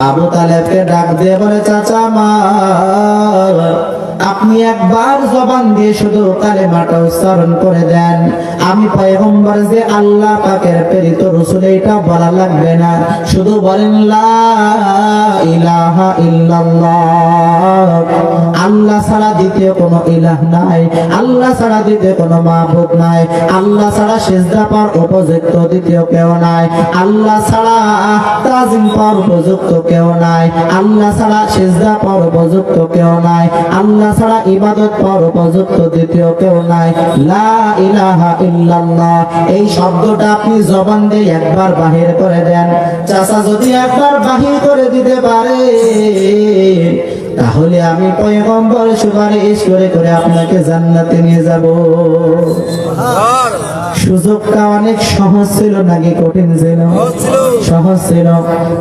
আবু তালেবকে ডাক দিয়ে বলে চাচা মা। আপনি একবার জবান দিয়ে শুধু কালেমাটা উচ্চারণ করে দেন। আমি পয়গম্বর যে আল্লাহ পাকের প্রেরিত রসুল এটা বলা লাগবে না। শুধু বলেন আল্লাহ ছাড়া দ্বিতীয় কোনো ইলাহ নাই। আল্লাহ ছাড়া দ্বিতীয় কোনো মাহবুব নাই। আল্লাহ ছাড়া সেজদা পাওয়ার উপযুক্ত দ্বিতীয় কেউ নাই। আল্লাহ ছাড়া তাজিম পাওয়ার উপযুক্ত কেউ নাই। আল্লাহ ছাড়া সেজদা পাওয়ার উপযুক্ত কেউ নাই। আল্লাহ ছাড়া ইবাদত পর উপযুক্ত দ্বিতীয় কেউ নাই। লা ইলাহা ইল্লাল্লাহ। এই শব্দটা আপনি জবান দিয়ে একবার বাহির করে দেন। চাচা যদি একবার বাহির করে দিতে পারে তাহলে আমি পয়গম্বর সুপারিশ করে করে আপনাকে জান্নাতে নিয়ে যাব। সুযোগটা অনেক সহজ ছিল নাকি কঠিন ছিল। সহজ ছিল।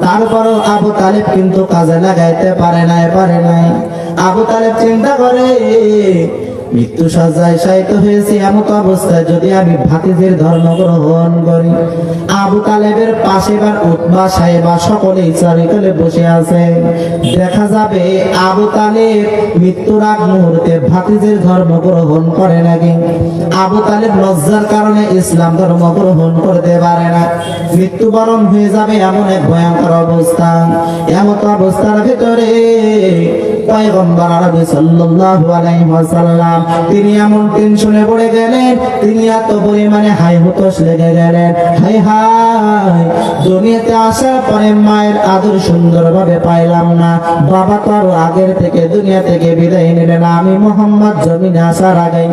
তারপরও আবু তালেব কিন্তু কাজে লাগাইতে পারে নাই পারে নাই। আবু তালেব চিন্তা করে মৃত্যু সজ্জায় শায়িত হয়েছে এমন অবস্থায় যদি আমি ভাতিজের ধর্ম গ্রহণ করি, আবু তালেবের পাশে বার উৎবা সাহেবা সকলেই চারিকলে বসে আছে। দেখা যাবে আবু তালেব মৃত্যুর আগ মুহূর্তে ভাতিজের ধর্ম গ্রহণ করে নাকি? আবু তালেব লজ্জার কারণে ইসলাম ধর্ম গ্রহণ করতে পারে না। মৃত্যুবরণ হয়ে যাবে এমন এক ভয়ঙ্কর অবস্থা। এমন অবস্থার ভিতরে পয়গম্বর আরবি সাল্লাল্লাহু আলাইহি ওয়াসাল্লাম তিনি এমন টেনশনে পড়ে গেলেন, তিনি এত পরিমাণে হাই হতাশ লেগে গেলেন। হাই হাই, দুনিয়াতে আসার পরে মায়ের আদর সুন্দরভাবে পাইলাম না। বাবা তো আরও আগের থেকে দুনিয়া থেকে বিদায় নিলেন আমি মোহাম্মদ জমিনে আসার আগে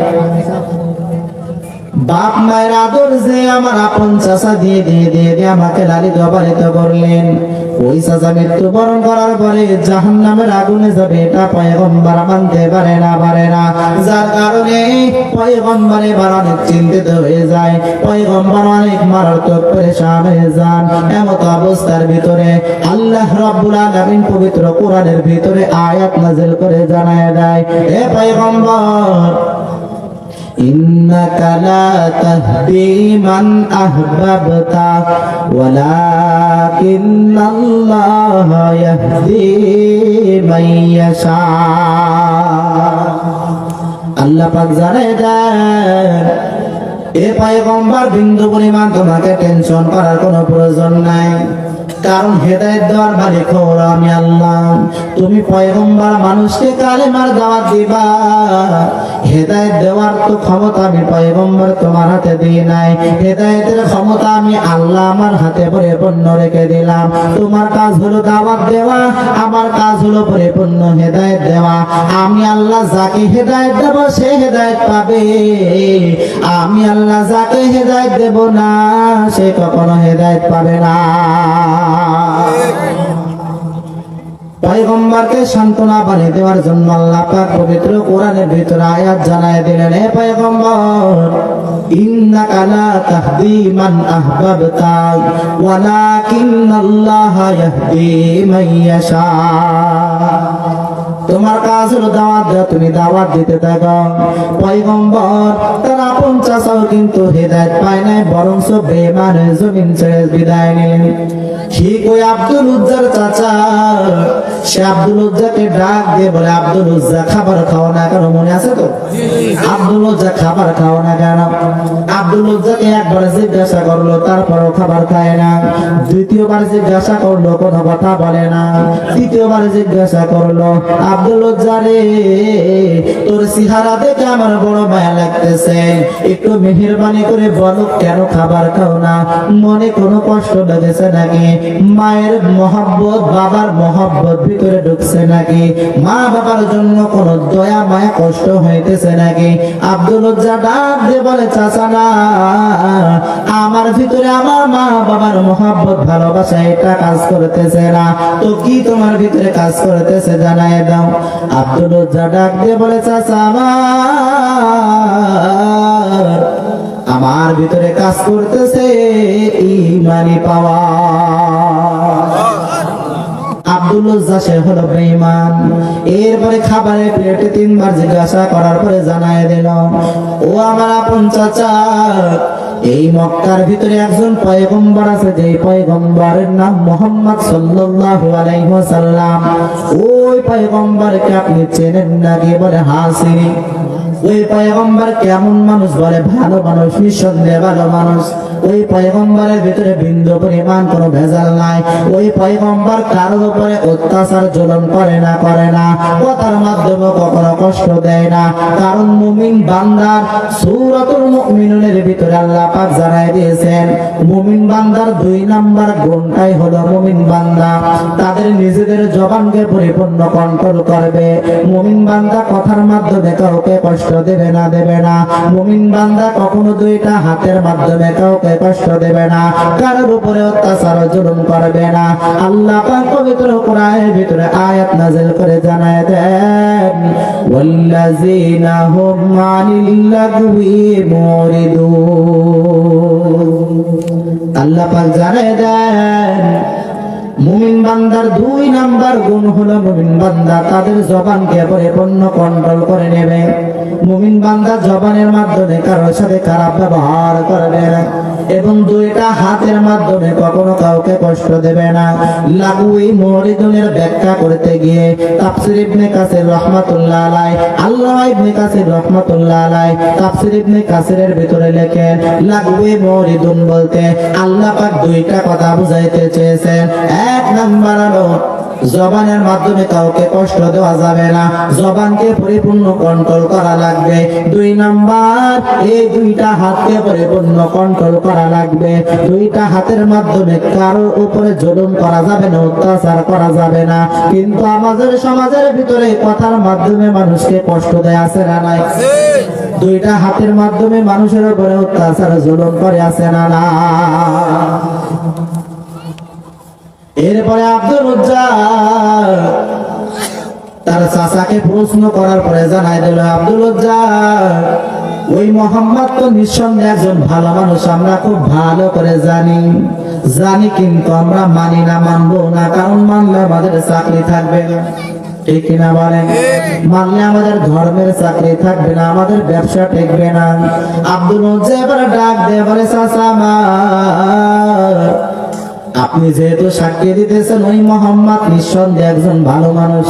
বাপ মায়ের আদর যে আমার আপন চাষা দিয়ে দিয়ে দিয়ে দিয়ে আমাকে লালিত পালিত করলেন। ওই চাষা মৃত্যুবরণ করার পরে জাহান নামের আগুনে যাবে এটা পয়গম্বর মানতে পারে না পারে না। যার কারণে পয়গম্বর এবার অনেক চিন্তিত হয়ে যায়। পয়গম্বর অনেক মারাত্মক পরেশান হয়ে যান। এমত অবস্থার ভিতরে আল্লাহ রব্বুল আলামিন পবিত্র কোরআনের ভিতরে আয়াত নাজিল করে জানায় দেয়। হে পয়গম্বর إنك لا تهدي من أحببت ولكن الله يهدي من يشاء আল্লাহ পাক জানাই দেন এ পয়গম্বর বিন্দু পরিমাণ তোমাকে টেনশন করার কোনো প্রয়োজন নাই কারণ হেদায়েত দেওয়ার মালিক হলো আল্লাহ। তুমি পয়গম্বর মানুষকে কালেমার দাওয়াত দিবা। হেদায়েত দেওয়ার তো ক্ষমতা আমি পয়গম্বর তোমার হাতে দিই নাই। হেদায়েতের ক্ষমতা আমি আল্লাহ আমার হাতে পরিপূর্ণ রেখে দিলাম। তোমার কাজ হলো দাওয়াত দেওয়া, আমার কাজ হলো পরিপূর্ণ হেদায়েত দেওয়া। আমি আল্লাহ যাকে হেদায়ত দেব, সে হেদায়ত পাবে। আমি আল্লাহ যাকে হেদায়ত দেব না, সে কখনো হেদায়ত পাবে না। পয়গম্বরকে সান্ত্বনা বানিয়ে দেওয়ার জন্য আল্লাহ পাক পবিত্র কোরআনের ভিতরে আয়াত জানায় দিলেন হে পয়গম্বর ইন্নাকা লা তাহদি মান আহবাবতা, ওয়ালাকিন্নাল্লাহা ইয়াহদি মান তোমার কাজ হলো দাওয়াত দেওয়া, তুমি দাওয়াত দিতে থাকো। পয়গম্বর তার আপন চাচাও কিন্তু হেদায়েত পায় নাই বরং সব হয়ে জমিন ছেড়ে বিদায় নিলেন। ঠিক ওই আব্দুল উজ্জার চাচা, সে আব্দুল উজ্জাকে ডাক দিয়ে বলে, আব্দুল উজ্জা, খাবার খাও না কেন? মনে আছে তো? আব্দুল উজ্জা খাবার খাও না কেন? আব্দুল উজ্জাকে একবার জিজ্ঞাসা করল, তারপরও খাবার খায় না। দ্বিতীয়বার জিজ্ঞাসা করল, কোনো কথা বলে না। তৃতীয়বার জিজ্ঞাসা করল আব্দুল মায়ের মহব্বত, বাবার মহব্বত ভিতরে ঢুকছে নাকি? মা বাবার জন্য কোন দয়া কষ্ট হইতেছে নাকি? আব্দুল ডাক দিয়ে বলে, চাচা না, আমার ভিতরে আমার মা বাবার মহব্বত, ভালোবাসা, এটা কাজ করতেছে না। তো কি তোমার ভিতরে কাজ করতেছে জানাই দাও। আব্দুল ডাক দিয়ে বলে আমার আমার ভিতরে কাজ করতেছে ইমানি পাওয়া সে হলো বেঈমান। এরপরে খাবারের প্লেটে তিনবার জিজ্ঞাসা করার পরে জানায় দিল, ও আমার আপন চাচা এই মক্কার ভিতরে একজন পয়গম্বর আছে যে পয়গম্বরের নাম মোহাম্মদ সাল্লাল্লাহু আলাইহি ওয়াসাল্লাম। ওই পয়গম্বরকে আপনি চেনেন না গিয়ে বলে? হাসিনি ওই পয়গম্বর কেমন মানুষ বলে? ভালো মানুষ, নিঃসন্দেহে ভালো মানুষ। ওই পয়গম্বরের ভিতরে বিন্দু পরিমাণ কোনো ভেজাল নাই। ওই পয়গম্বর কারোর উপরে অত্যাচার, জুলুম করে না করে না কথার মাধ্যমে কখনো কষ্ট দেয় না। কারণ মুমিন বান্দার সূরাতুল মুমিনুনের ভিতরে আল্লাহ পাক জানাই দিয়েছেন, মুমিন বান্দার দুই নাম্বার গুণটাই হলো মুমিন বান্দা। তাদের নিজেদের জবানকে পরিপূর্ণ কন্ট্রোল করবে। মুমিন বান্দা কথার মাধ্যমে কাউকে কষ্ট দেবে না দেবে না। মুমিন বান্দা কখনো দুইটা হাতের মাধ্যমে কাউকে কষ্ট দেবে না কারোর উপরে অত্যাচার জুলুম করবে না। আল্লাহ পবিত্র কোরআনের ভিতরে আয়াত নাজিল করে জানায় দেন, ওয়াল্লাযীনা হুম আনিল লাগবি মুরিদুন। আল্লাহ পাক জানায় দেন মুমিন বান্দার দুই নাম্বার গুণ হলো মুমিন বান্দা তাদের জবানকে পরিপূর্ণ কন্ট্রোল করে নেবে। মুমিন বান্দা জবানের মাধ্যমে কারোর সাথে খারাপ ব্যবহার করবে না এবং দুইটা হাতের মাধ্যমে কখনো কাউকে কষ্ট দেবে না। লাগুই মরিদুনের ব্যাখ্যা করতে গিয়ে তাফসির ইবনে কাসির রহমাতুল্লাহ আলাই আল্লাহ ইবনে কাসির রহমাতুল্লাহ আলাই তাফসির ইবনে কাসিরের ভিতরে লেখেন লাগুই মরিদুন বলতে আল্লাহ পাক দুইটা কথা বুঝাইতে চেয়েছেন। এক নাম্বার হলো জবানের মাধ্যমে কাউকে কষ্ট দেওয়া যাবে না। জবানকে পরিপূর্ণ কন্ট্রোল করা লাগবে। দুই নাম্বার, এই দুইটা হাতকে পরিপূর্ণ কন্ট্রোল করা লাগবে। দুইটা হাতের মাধ্যমে কারোর উপরে জুলুম করা যাবে না, অত্যাচার করা যাবে না। কিন্তু আমাদের সমাজের ভিতরে কথার মাধ্যমে মানুষকে কষ্ট দেয় আছে না নাই? দুইটা হাতের মাধ্যমে মানুষের উপরে অত্যাচার জুলুম করে আছে না না এরপরে আব্দুল তার চাচাকে প্রশ্ন করার পরে জানাই দিল, আব্দুল ওই মোহাম্মদ তো নিঃসন্দেহে একজন ভালো মানুষ, আমরা খুব ভালো করে জানি। জানি কিন্তু আমরা মানি না, মানবো না, কারণ মানলে আমাদের চাকরি থাকবে না। ঠিক কিনা বলেন? মানলে আমাদের ধর্মের চাকরি থাকবে না, আমাদের ব্যবসা টিকবে না। আব্দুল এবার ডাক দিয়ে বলে, চাচা আমার আপনি যেহেতু সাক্ষী দিতেছেন, ওই মোহাম্মদ নিঃসন্দেহে একজন ভালো মানুষ।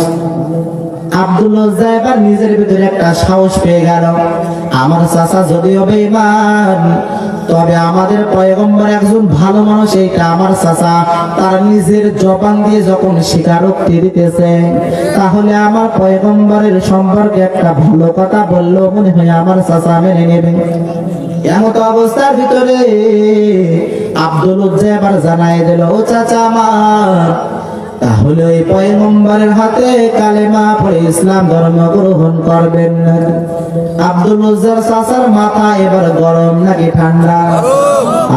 এবার নিজের ভিতরে একটা সাহস পেয়ে আমার চাচা তবে আমাদের একজন ভালো মানুষ আমার চাচা। তার নিজের দিয়ে যখন তাহলে আমার পয়গম্বরের সম্পর্কে একটা ভালো কথা বলল মনে হয় আমার চাচা মেনে নেবে। এমত অবস্থার ভিতরে আব্দুল উজ্জা এবার জানাই দিল, ও চাচা আমার, তাহলে ওই পয়গম্বরের হাতে কালেমা পড়ে ইসলাম ধর্ম গ্রহণ করবেন আব্দুল উজ্জার চাচার মাথা এবার গরম নাকি ঠান্ডা?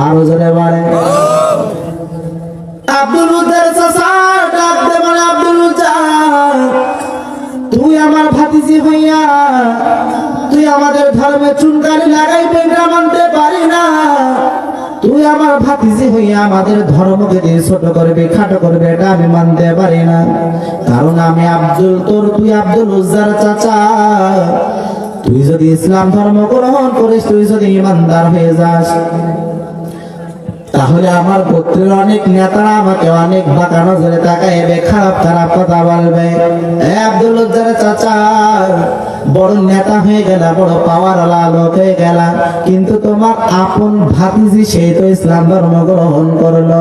আরও জোরে বাড়ে আব্দুল উজ্জার চাচা ডাক দে বলে, আব্দুল উজ্জা তুই আমার ভাতিজি হইয়া, তুই আমাদের ধর্মে চুনকারি লাগাইবে না মানতে পারি আমার ভাতিজি হইয়া আমাদের ধর্মকে দিয়ে ছোট করবে, খাটো করবে, এটা আমি মানতে পারি না। কারণ আমি আব্দুল, তোর তুই আব্দুল উজ্জার চাচা। তুই যদি ইসলাম ধর্ম গ্রহণ করিস, তুই যদি ইমানদার হয়ে যাস। তাহলে আমার পুত্রের অনেক নেতারা আমাকে অনেক বাঁকা নজরে তাকাইবে খারাপ খারাপ কথা বলবে। আব্দুল চাচা, বড় নেতা হয়ে গেল, বড় পাওয়ার লোক হয়ে গেল। কিন্তু তোমার আপন ভাতিজি সেই তো ইসলাম ধর্ম গ্রহণ করল।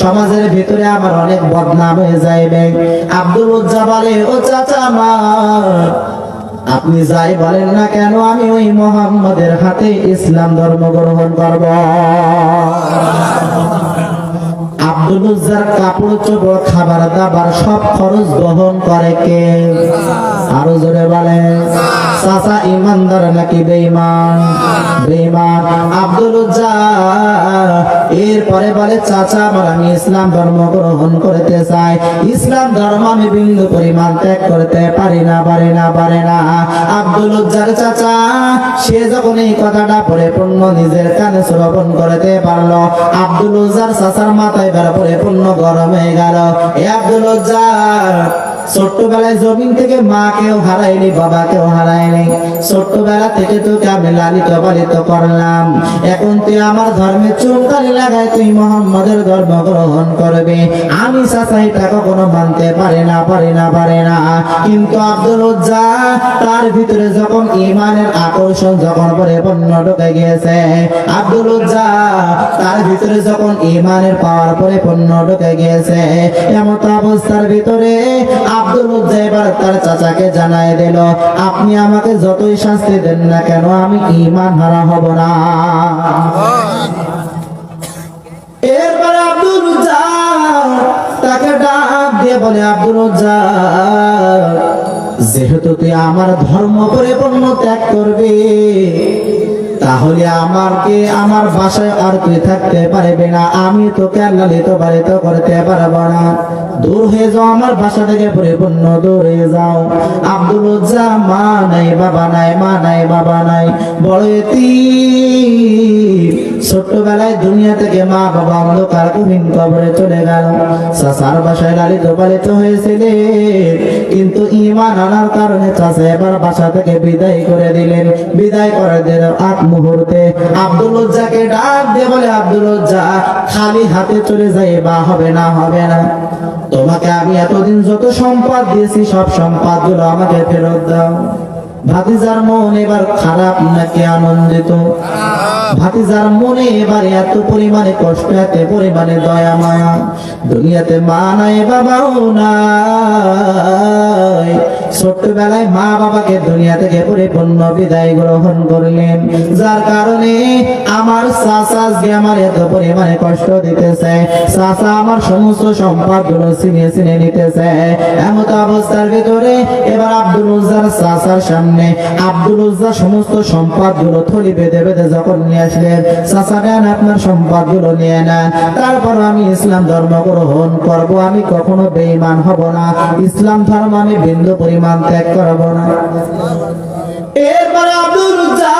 সমাজের ভিতরে আমার অনেক বদনাম হয়ে যাইবে। আব্দুল উজ্জা বলে, ও চাচা আমার আপনি যাই বলেন না কেন আমি ওই মোহাম্মদের হাতে ইসলাম ধর্ম গ্রহণ করব। আব্দুল উজ্জার কাপড় চোপড় খাবার দাবার সব খরচ বহন করে কে? আরও জোরে বলে। চাচা ইমানদার নাকি বেঈমান? বেঈমান। আব্দুল উজ্জা এরপরে বলে, চাচা, আমার আমি ইসলাম ধর্ম গ্রহণ করতে চাই। ইসলাম ধর্ম আমি বিন্দু পরিমাণ ত্যাগ করতে পারি না পারি না, পারে না। আব্দুল উজ্জার চাচা, সে যখন এই কথাটা পরিপূর্ণ নিজের কানে শ্রবণ করতে পারল। আব্দুল উজ্জার চাচার মাথায় বেড়া পূর্ণ গরম হয়ে গেল। এ আব্দুল ছোট্টবেলায় জমিন থেকে মাকেও হারাইনি বাবাকেও হারাইনি ছোট্টবেলা থেকে তোকে আমি লালিত পালিত করলাম। এখন তুই আমার ধর্মে চুনকালি লাগাই তুই মোহাম্মদের ধর্ম গ্রহণ করবে। আমি চাচা এটা কখনো মানতে পারি না পারি না, পারে না। কিন্তু আব্দুল উজ্জা, তার ভিতরে যখন ইমানের আকর্ষণ যখন পরিপূর্ণ ঢুকে গিয়েছে, আব্দুল উজ্জা, তার ভিতরে যখন ইমানের পাওয়ার পরিপূর্ণ ঢুকে গিয়েছে, এমত অবস্থার ভিতরে আব্দুল এবার তার চাচাকে জানাই দিল, আপনি আমাকে যতই শাস্তি দেন না কেন, আমি ইমান হারা হব না। এরপরে আব্দুল তাকে ডাক দিয়ে বলে, আব্দুল যেহেতু তুই আমার ধর্ম পরিপূর্ণ ত্যাগ করবি, তাহলে আমাকে আমার বাসায় আর তুই থাকতে পারবি না। আমি তোকে লালিত পালিত করতে পারব না। দূর হয়ে যাও, আমার বাসা থেকে পরিপূর্ণ দূর যাও। আব্দুল উজ্জা মা নাই, বাবা নাই, মা নাই, বাবা নাই, বড়। ছোট্টবেলায় দুনিয়া থেকে মা, বাবা অন্ধকার গভীর কবরে চলে গেল। চাচার বাসায় লালিত পালিত হয়েছিলে, কিন্তু ইমান আনার কারণে চাচা এবার বাসা থেকে বিদায় করে দিলেন। বিদায় করে দিল আগ মুহূর্তে। আব্দুল উজ্জাকে ডাক দিয়ে বলে, আব্দুল উজ্জা খালি হাতে চলে যাই, বা হবে না হবে না। তোমাকে আমি এতদিন যত সম্পদ দিয়েছি সব সম্পদগুলো আমাকে ফেরত দাও। ভাতিজার মন এবার খারাপ নাকি আনন্দিত? ভাতিজার মনে এবার এত পরিমাণে কষ্ট, এত পরিমাণে দয়া, মায়া। দুনিয়াতে মা নাই, বাবাও নাই। ছোট্টবেলায় মা বাবাকে দুনিয়া থেকে পরিপূর্ণ বিদায় গ্রহণ করলেন। যার কারণে আমার চাচা আজকে আমার এত পরিমাণে কষ্ট দিতেছে। চাচা আমার সমস্ত সম্পদগুলো ছিনিয়ে ছিনিয়ে নিতেছে। এমত অবস্থার ভিতরে এবার আব্দুল চাচার সামনে আব্দুল উজ্জা সমস্ত সম্পদগুলো থলি বেঁধে বেঁধে যখন নিয়ে আসলেন, চাচা নেন আপনার সম্পদগুলো নিয়ে নেন। তারপর আমি ইসলাম ধর্ম গ্রহণ করব, আমি কখনো বেঈমান হব না। ইসলাম ধর্ম আমি বিন্দু পরিমাণ ত্যাগ করব না। এরপরে আব্দুল উজ্জা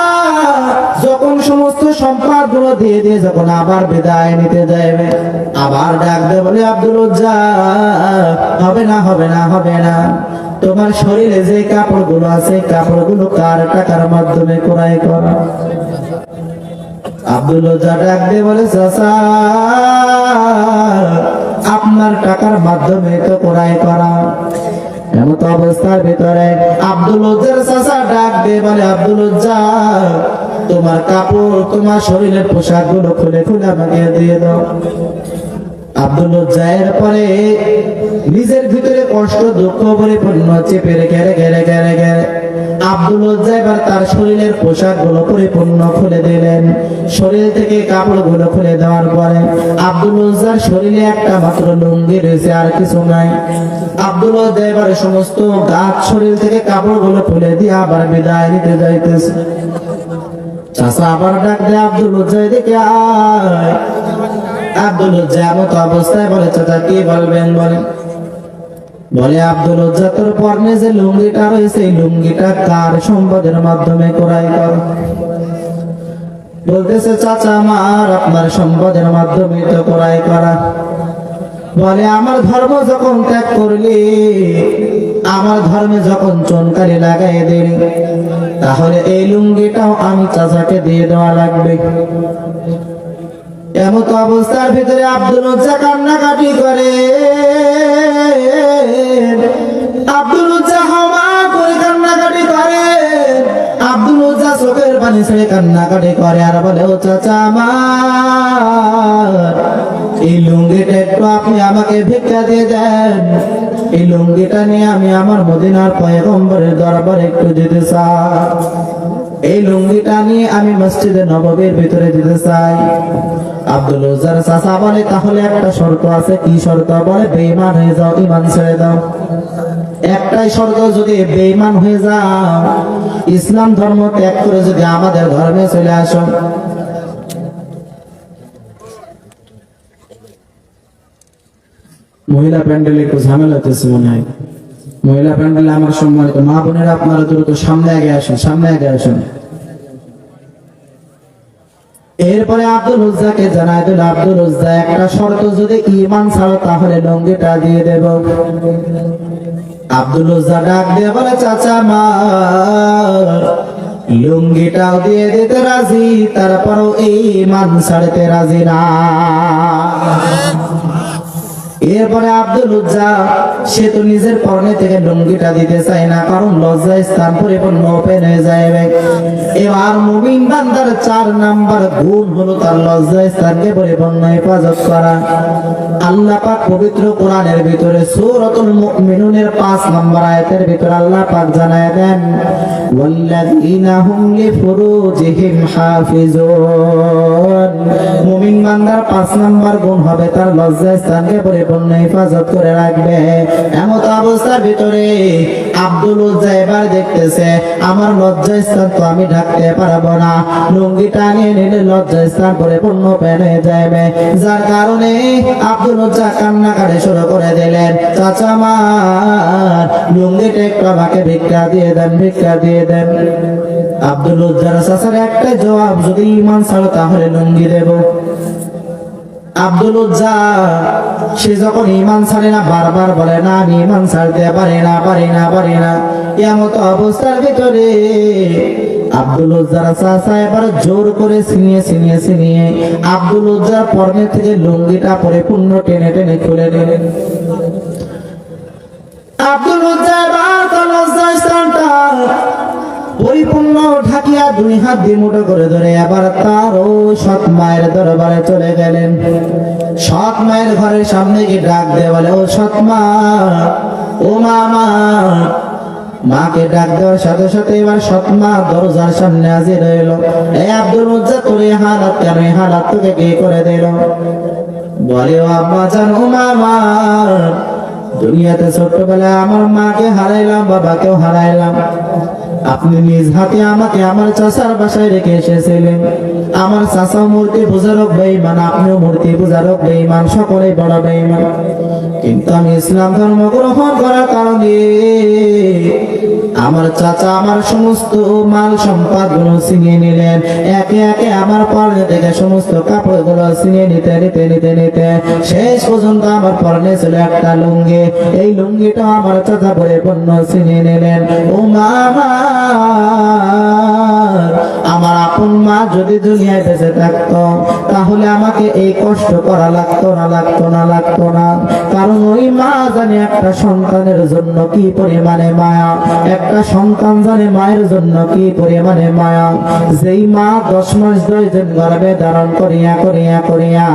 যখন সমস্ত সম্পদগুলো দিয়ে দিয়ে যখন আবার বিদায় নিতে যাবে আবার ডাক দে বলে, আব্দুল উজ্জা, হবে না হবে না হবে না। তোমার শরীরে যে কাপড়গুলো আছে, কাপড়গুলো কার টাকার মাধ্যমে ক্রয় করা? আব্দুল ডাক দিয়ে বলে আপনার টাকার মাধ্যমে তো ক্রয় করা। এমত অবস্থার ভিতরে আব্দুল ডাক দিয়ে বলে তোমার কাপড়, তোমার শরীরের পোশাকগুলো খুলে খুলে আমাকে দিয়ে দাও। আব্দুল উজ্জায়ের পরে নিজের ভিতরে কষ্ট, দুঃখ পরিপূর্ণ চেপে রেখে রেখে রেখে রেখে আব্দুল উজ্জা তার শরীরের খুলে দিলেন। শরীর থেকে কাপড় শরীরে একটা মাত্র লুঙ্গি রয়েছে, আর কিছু নাই। আব্দুল উজ্জা এবার সমস্ত গাছ শরীর থেকে কাপড়গুলো খুলে দিয়ে আবার বিদায় নিতে যাইতেছে। চাষা আবার ডাক দেয়, আব্দুল উজ্জা এদিকে আয়। আব্দুল উজ্জা এমত অবস্থায় বলে চাচা কি বলবেন বলে বলে, আব্দুল উজ্জা তোর পরনে যে লুঙ্গিটা রয়েছে লুঙ্গিটা কার সম্পদের মাধ্যমে ক্রয় কর? বলতেছে, চাচা, আমার আপনার সম্পদের মাধ্যমে তো ক্রয় করা। বলে, আমার ধর্ম যখন ত্যাগ করলি, আমার ধর্মে যখন চনকারি লাগাই দিলি, তাহলে এই লুঙ্গিটাও আমি চাচাকে দিয়ে দেওয়া লাগবে। এমত অবস্থার ভিতরে আব্দুল উজ্জা কান্নাকাটি করে। আব্দুল উজ্জা হামা করে কান্নাকাটি করে। আব্দুল উজ্জা চোখের পানি ছেড়ে কান্নাকাটি করে আর বলে, ও চাচা আমার, এই লুঙ্গিটা একটু আপনি আমাকে ভিক্ষা দিয়ে দেন। এই লুঙ্গিটা নিয়ে আমি আমার মদিনার পয়গম্বরের দরবারে একটু যেতে চাই। এই লুঙ্গিটা নিয়ে আমি মসজিদে নববীর ভিতরে দিতে চাই। আব্দুল উজ্জার চাচা বলে, তাহলে একটা শর্ত আছে। কি শর্ত? বলে, বেঈমান হয়ে যাও ইমান ছেড়ে দাও। একটাই শর্ত, যদি বেঈমান হয়ে যাও, ইসলাম ধর্ম ত্যাগ করে যদি আমাদের ধর্মে চলে আসো। মহিলা প্যান্ডেলে একটু ঝামেলা মনে হয়। মহিলা প্যান্ডেলে আমার সম্মানিত মা বোনেরা আপনারা দ্রুত সামনে আগে আসুন, সামনে আগে আসুন। এরপরে আব্দুল উজ্জাকে জানাই দিল, আব্দুল উজ্জা একটা শর্ত যদি ইমান ছাড়ো, তাহলে লঙ্গিটা দিয়ে দেব। আব্দুল উজ্জা ডাক দিয়ে বলে, চাচা, মা, লুঙ্গিটাও দিয়ে দিতে রাজি, তারপরও এই মান ছাড়তে রাজি না। এরপরে আব্দুল উজ্জা, সে তো নিজের পরনে থেকে লুঙ্গিটা দিতে চায় না, কারণ লজ্জা স্থান পরিপূর্ণ ওপেন হয়ে যাবে এবার মুমিন বান্দার চার নাম্বার গুণ হলো তার লজ্জা স্থানকে পরিপূর্ণ হেফাজত করা। আল্লাহ পাক পবিত্র কোরআনের ভিতরে সূরাতুল মুমিনুনের 5 নম্বর আয়াতের ভিতরে আল্লাহ পাক জানায় দেন, ওয়াল্লাযীনা হুম লিফুরুজিহিম হাফিজুন। মুমিন বান্দার 5 নম্বর গুণ হবে তার লজ্জা স্থানকে হেফাজত করে রাখবে। এমত অবস্থার ভিতরে আব্দুল উজ্জা এবার দেখতেছে, আমার লজ্জা স্থান তো আমি ঢাকতে পারব না। লুঙ্গিটা নিয়ে নিলে লজ্জা স্থান পরিপূর্ণ পেনে যাবে যার কারণে আব্দুল উজ্জা কান্নাকাটি শুরু করে দিলেন, চাচা আমার, লুঙ্গিটা একটু আমাকে ভিক্ষা দিয়ে দেন, ভিক্ষা দিয়ে দেন। আব্দুল উজ্জার চাচার একটা জবাব, যদি ইমান ছাড়ো তাহলে লুঙ্গি দেবো। আব্দুল উজ্জা, সে যখন ইমান ছাড়ে না, বারবার বলে, না, আমি ইমান ছাড়তে পারি না পারি না পারি না। এমত অবস্থার ভিতরে আব্দুল উজ্জার এবার জোর করে ছিনিয়ে ছিনিয়ে ছিনিয়ে আব্দুল উজ্জার পরনে থেকে লুঙ্গিটা পরে পূর্ণ টেনে টেনে খুলে নিলেন। আব্দুল উজ্জা এবার পরিপূর্ণ ঢাকিয়া দুই হাত দিয়ে মুঠো করে ধরে আবার তার ও সৎ মায়ের দরবারে চলে গেলেন। সৎ মায়ের ঘরের সামনে গিয়ে ডাক দিয়ে বলে, ও সৎ মা, ও মামা মাকে ডাক দেওয়ার সাথে সাথে এবার সৎ মা দরজার সামনে হাজির হইল। এই আব্দুল মুজ্জা তোর হালাত কেন? এই হালাত তোকে কে করে দিল? বলে, ও আম্মা জান, ও মামা দুনিয়াতে ছোট্টবেলায় আমার মাকে হারাইলাম, বাবাকেও হারাইলাম। আপনি নিজ হাতে আমাকে আমার চাচার বাসায় রেখে এসেছিলেন। আমার চাচাও মূর্তি পূজারক বেঈমান, আপনিও মূর্তি পূজারক বেঈমান, সকলেই বড় বেঈমান। কিন্তু আমি ইসলাম ধর্ম গ্রহণ করার কারণে আমার চাচা, আমার সমস্ত মাল সম্পদগুলো ছিনিয়ে নিলেন। একে একে আমার পরনে থেকে সমস্ত কাপড়গুলো ছিনিয়ে নিতে নিতে নিতে নিতে। শেষ পর্যন্ত আমার পরনে ছিল একটা লুঙ্গি। এই লুঙ্গিটা আমার চাচা পরে পণ্য ছিনিয়ে নিলেন। ও আমার আপন মা যদি দুনিয়ায় বেঁচে থাকতো, তাহলে আমাকে এই কষ্ট করা লাগতো না লাগতো না লাগতো না। কারণ ওই মা জানে একটা সন্তানের জন্য কি পরিমাণে মায়া, একটা সন্তান জানে মায়ের জন্য কি পরিমাণে মায়া। যেই মা দশ মাস দশ দিন গর্ভে ধারণ করিয়া করিয়া করিয়া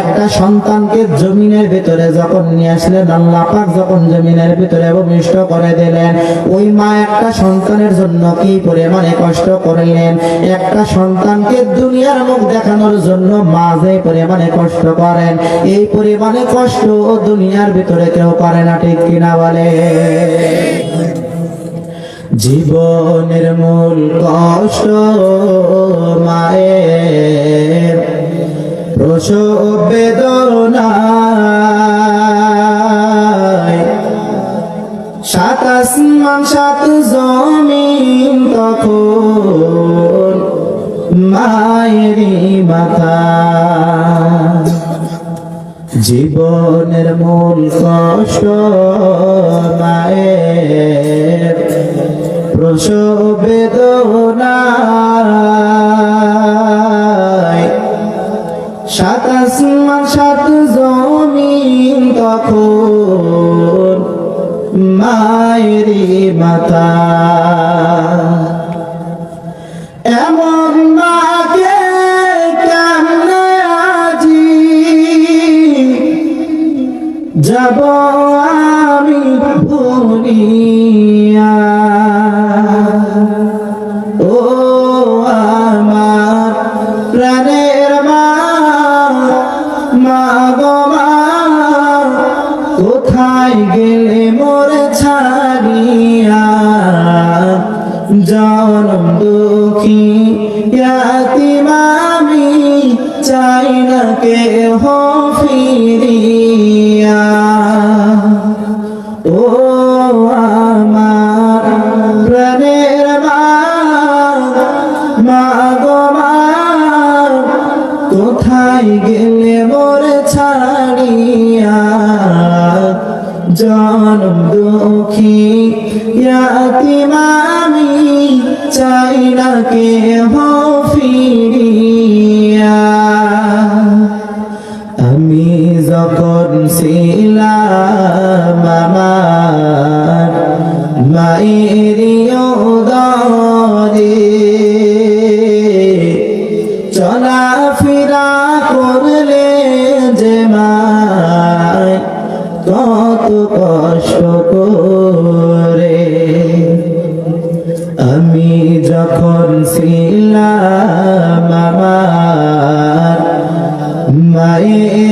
একটা সন্তানকে জমিনের ভিতরে যখন নিয়ে আসলেন, আল্লাহ পাক যখন জমিনের ভিতরে ভূমিষ্ঠ করে দিলেন, ওই মা একটা সন্তানের জন্য কি পরিমাণে কষ্ট করলেন, একটা সন্তানকে দুনিয়ার মুখ দেখানোর জন্য মা যে পরিমাণে কষ্ট করেন, এই পরিমাণে কষ্ট দুনিয়ার ভিতরে কেউ করে না, ঠিক কিনা বলে? জীবনের মূল কষ্ট মায়ের প্রসব বেদনায়। সাত আসমান সাত জমিন তখন মায়েরই মাথা। জীবনের মূল কষ্ট মায়ের। প্রসব বেদনায় সাত আসমান সাত জমিন তখন মায়েরই মাথা। জনম দুঃখী ইয়াতিমামি চাই না কে হো আমি যখন ছিলাম আমার মায়ের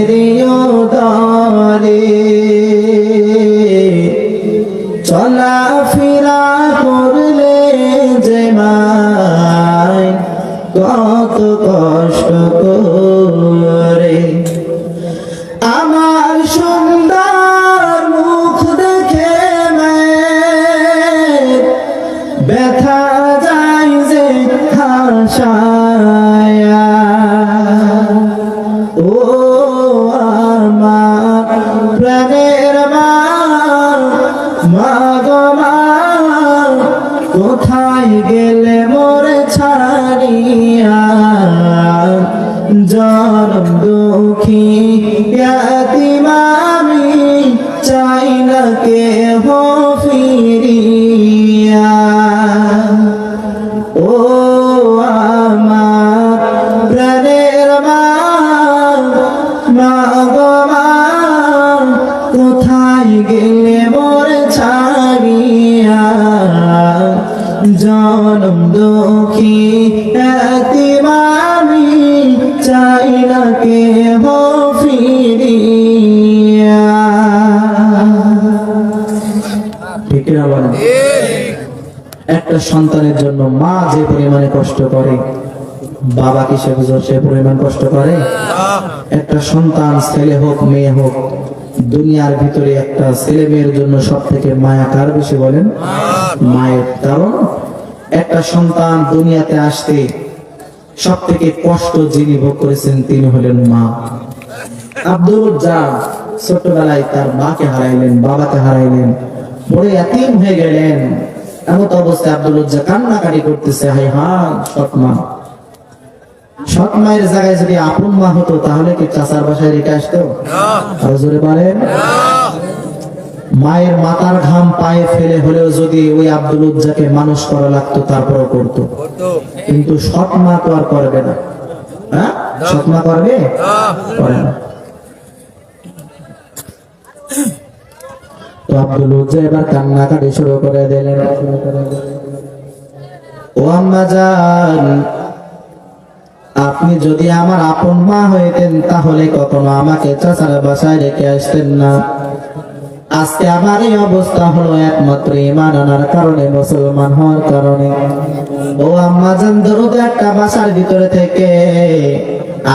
চাই না কে ফিরিয়া। ও আমার প্রাণের মা কোথায় গেলে মোর ছাড়িয়া? জনম দুঃখী, এতিমামি, চাই না কে একটা সন্তানের জন্য মা যে পরিমাণে কষ্ট করে, বাবা কি সে বুঝো সে পরিমাণ কষ্ট করে? একটা সন্তান ছেলে হোক, মেয়ে হোক, দুনিয়ার ভিতরে একটা ছেলে মেয়ের জন্য সব থেকে মায়া কার বেশি বলেন? মায়ের। কারণ একটা সন্তান দুনিয়াতে আসতে সব থেকে কষ্ট যিনি ভোগ করেছেন তিনি হলেন মা। আব্দুল যা ছোটবেলায় তার মাকে হারাইলেন, বাবাকে হারাইলেন, পরে এতিম হয়ে গেলেন। এমত অবস্থায় আব্দুল উজ্জা কান্নাকাটি করতেছে হাই হাই সৎ মা সৎ মায়ের জায়গায় যদি আপন মা হতো তাহলে কি চাচার বাসায় রেখে আসতো? জোরে পারেন মায়ের মাথার ঘাম পায়ে ফেলে হলেও যদি ওই আব্দুল উজ্জাকে মানুষ করা লাগতো তারপরও করতো। কিন্তু সৎ মা তো আর করবে না। হ্যাঁ? সৎ মা করবে করে না। কান্নাকাটি শুরু করে দিলেন। ও আপনি যদি আমার আপন মা হইতেন, তাহলে কখনো আমাকে চাচার বাসায় রেখে আসতেন না। আজকে আমার এই অবস্থা হলো একমাত্র ইমান আনার কারণে, মুসলমান হওয়ার কারণে। ও আম্মা জান দ্রুত একটা বাসার ভিতরে থেকে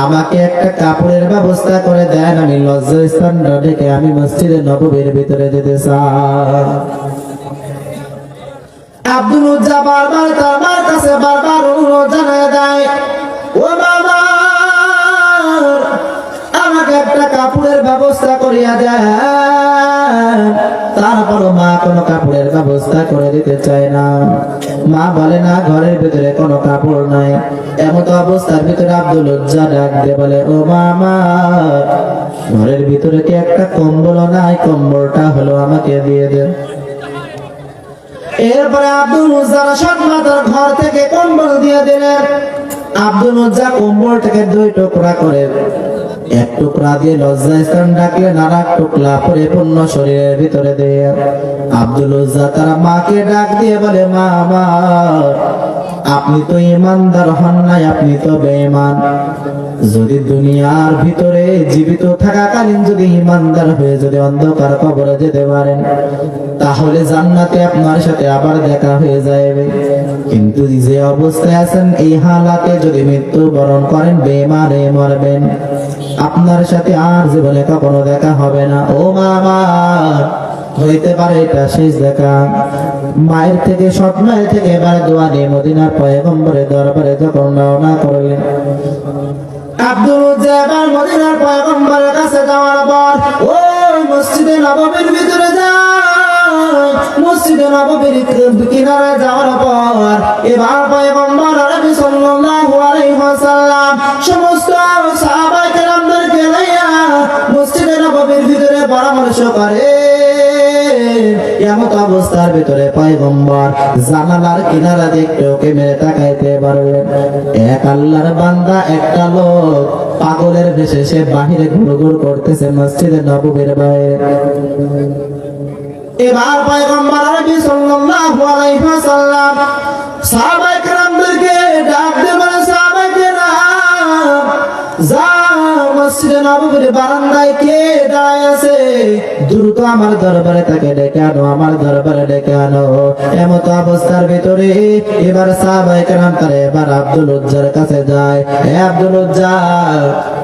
আমাকে একটা কাপড়ের ব্যবস্থা করে দেন। আমি লজ্জা স্থান ডেকে আমি মসজিদে নববীর ভিতরে যেতে চাই। আব্দুল উজ্জা বারবার তার কাছে বারবার অনুরোধ জানায় দেয়। ও বাবা একটা কাপড়ের ব্যবস্থা করিয়া দেয় তারপরও মা কোনো কাপড়ের ব্যবস্থা করে দিতে চায় না। মা বলে, না, ঘরের ভিতরে কোনো কাপড় নাই। এমত অবস্থার ভিতরে আব্দুল উজ্জা ডাক দিয়ে বলে, ও মামা, ঘরের ভিতরে কি একটা কম্বল নাই? কম্বলটা হলো আমাকে দিয়ে দেন এরপরে আব্দুল উজ্জার সন্মাতার ঘর থেকে কম্বল দিয়ে দিলেন। আব্দুল উজ্জা কম্বলটাকে দুই টুকরা করে এক টুকরা দিয়ে লজ্জা স্থান ডাকলেন আর এক টুকরা পরে পূর্ণ শরীরের ভিতরে দিয়ে। আব্দুল উজ্জা তারা মাকে ডাক দিয়ে বলে, মা আমার আপনি তো ইমানদার হন নাই, আপনি তো বেঈমান। যদি দুনিয়ার ভিতরে জীবিত থাকাকালীন যদি ইমানদার হয়ে যদি অন্ধকার কবরে যেতে পারেন, তাহলে জান্নাতে আপনার সাথে আবার দেখা হয়ে যাবে। কিন্তু যে অবস্থায় আছেন, এই হালাতে যদি মৃত্যু বরণ করেন বেমারে মরবেন। আপনার সাথে আর জীবনে কখনো দেখা হবে না। ও মামা, হইতে পারে এটা শেষ দেখা। মায়ের থেকে সৎ মায়ের থেকে এবার দোয়া নিয়ে মদিনার পয়গম্বরের দরবারে যখন রওনা করলেন আব্দুল উজ্জামান মদিনার পয়গম্বরের কাছে যাওয়ার পর, ওই মসজিদে নববীর ভিতরে যায় নববীর কিনারে যাওয়ার পর, এবার পয়গম্বর সাল্লাল্লাহু আলাইহি ওয়াসাল্লাম সমস্ত সাহাবায়ে কেরামদেরকে লইয়া মসজিদে নববীর ভিতরে পরামর্শ করে এমত অবস্থার ভিতরে পয়গম্বর জানালার কিনারা দেখতে ওকে মেরে তাকাইতে পারলেন। এক আল্লাহর বান্দা, একটা লোক। পাগলের বেশে সে বাহিরে ঘুরঘুর করতেছে মসজিদে নবুবের বাইরে এবার পয়গম্বর আরবি সাল্লাল্লাহু আলাইহি ওয়াসাল্লাম সাহাবায়ে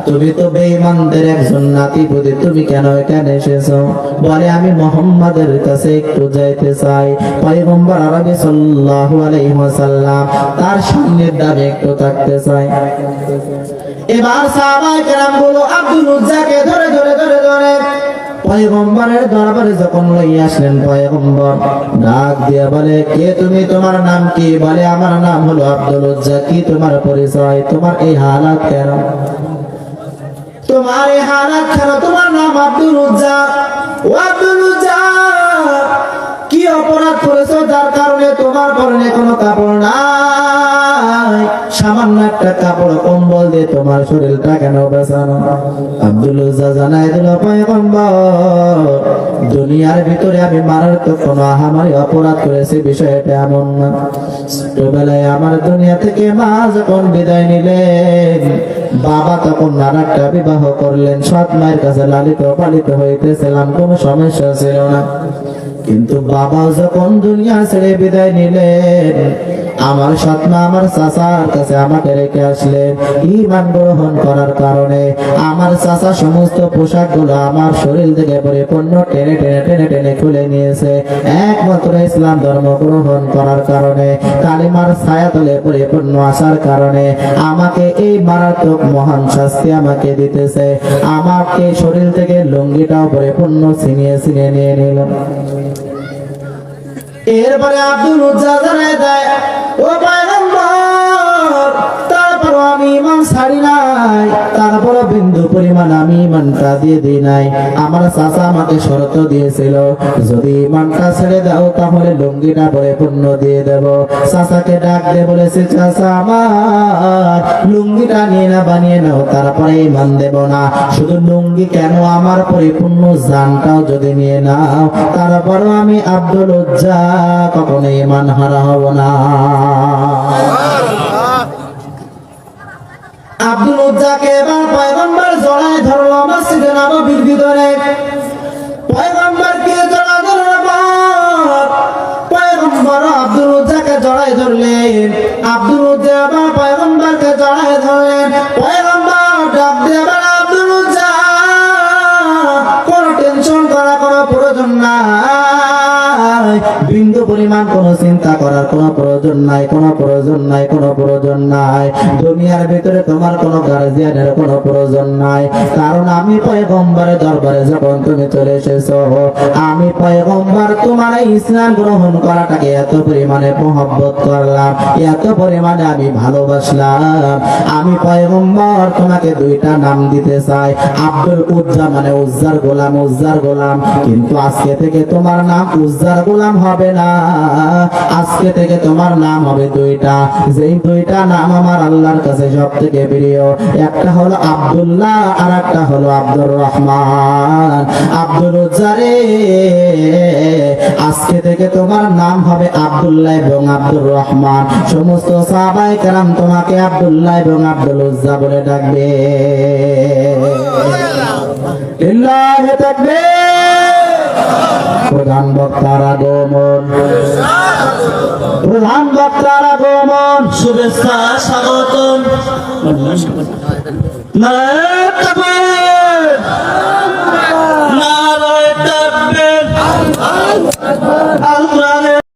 তুমি তো বেঈমানদের একজন নাতিপুতি তুমি কেন এখানে এসেছ? বলে, আমি মোহাম্মদের কাছে একটু যাইতে চাই। পয়গম্বর আরবি তার সামনের দাবি একটু থাকতে চাই এবার সাহাবায়ে কেরামগুলো আব্দুল তোমার পরিচয়? তোমার এই হালাত কেন? তোমার এই হালাত কেন? তোমার নাম আব্দুল উজ্জা আব্দুল উজ্জা অপরাধ করেছ, যার কারণে তোমার পরনে কোনো কাপড় নাই। সামান্য একটা কাপড় কম্বল দিয়ে তোমার শরীরটা কেন বেসানো? আব্দুল জানাই দিল, পয়গম্বর, দুনিয়ার ভিতরে আমি মারাত্মক কোনো আহামারি অপরাধ করেছি, বিষয়টা এমন না। ছোটবেলায় আমার দুনিয়া থেকে মা যখন বিদায় নিলেন, বাবা তখন নানাটা বিবাহ করলেন। সৎ মায়ের কাছে লালিত পালিত হইতেছিলাম, কোনো সমস্যা ছিল না। কিন্তু বাবা যখন দুনিয়া ছেড়ে বিদায় নিলেন আমার সৎমা আমার চাচার কাছে আমাকে রেখে আসলেন। ইমান গ্রহণ করার কারণে আমার চাচা সমস্ত পোশাকগুলো আমার শরীর থেকে পরিপূর্ণ টেনে টেনে টেনে টেনে খুলে নিয়েছে। একমাত্র ইসলাম ধর্ম গ্রহণ করার কারণে, কালিমার ছায়া তলে পরিপূর্ণ আসার কারণে আমাকে এই মারাত্মক মহান শাস্তি আমাকে দিতেছে। আমাকে শরীর থেকে লুঙ্গিটাও পরিপূর্ণ ছিনিয়ে ছিনিয়ে নিয়ে নিল। এরপরে আব্দুল উজ্জা জানায় দেয় ও পয়গম্বর ছাড়ি নাই। তারপর বিন্দু পরিমাণ আমি ইমানটা দিয়ে দিই নাই। আমার চাচা আমাকে শর্ত দিয়েছিল, যদি ইমানটা ছেড়ে দাও, তাহলে লুঙ্গিটা পরিপূর্ণ দিয়ে দেব। চাচাকে ডাক দিয়ে বলেছে, চাচা আমার, লুঙ্গিটা নিয়ে না, বানিয়ে নাও, তারপরে ইমান দেব না। শুধু লুঙ্গি কেন আমার পরিপূর্ণ জানটাও যদি নিয়ে নাও, তারপরও আমি আব্দুল উজ্জা কখনো ইমান হারা হব না। আব্দুল উজ্জাকে এবার পয়গম্বর জড়ায় ধরলো মসজিদে নববীর ভিতরে। পয়গম্বরকে জড়া ধরার পর পয়গম্বর আব্দুল উজ্জাকে জড়ায় ধরলেন। আব্দুল উজ্জা আবার পয়গম্বরকে জড়ায় ধরলেন। বিন্দু পরিমাণ কোনো চিন্তা করার কোনো প্রয়োজন নাই, কোনো প্রয়োজন নাই, কোনো প্রয়োজন নাই। দুনিয়ার ভিতরে তোমার কোনো গার্জিয়ানের কোনো প্রয়োজন নাই। কারণ আমি পয়গম্বরের দরবারে যখন তুমি চলে এসেছ, আমি পয়গম্বর তোমার ইসলাম গ্রহণ করাটাকে এত পরিমাণে মহব্বত করলাম, এত পরিমাণে আমি ভালোবাসলাম। আমি পয়গম্বর তোমাকে দুইটা নাম দিতে চাই, আব্দুল উজ্জা মানে উজ্জার গোলাম উজ্জার গোলাম। কিন্তু আজকে থেকে তোমার নাম উজ্জার গোলাম হবে। না। আজকে থেকে তোমার নাম হবে দুইটা। যেই দুইটা নাম আমার আল্লাহর কাছে সব থেকে প্রিয় একটা হলো আব্দুল্লাহ আর একটা হলো আব্দুর রহমান। আব্দুল উজ্জারে আজকে থেকে তোমার নাম হবে আব্দুল্লাহ এবং আব্দুর রহমান। সমস্ত সাহাবাই কালাম তোমাকে আব্দুল্লাহ এবং আব্দুল উজ্জা বলে ডাকবে। লিল্লাহি তাকবীর। প্রধান বক্তার আগমন। প্রধান বক্তার আগমন। শুভেচ্ছা স্বাগত নারায় আল্লাহ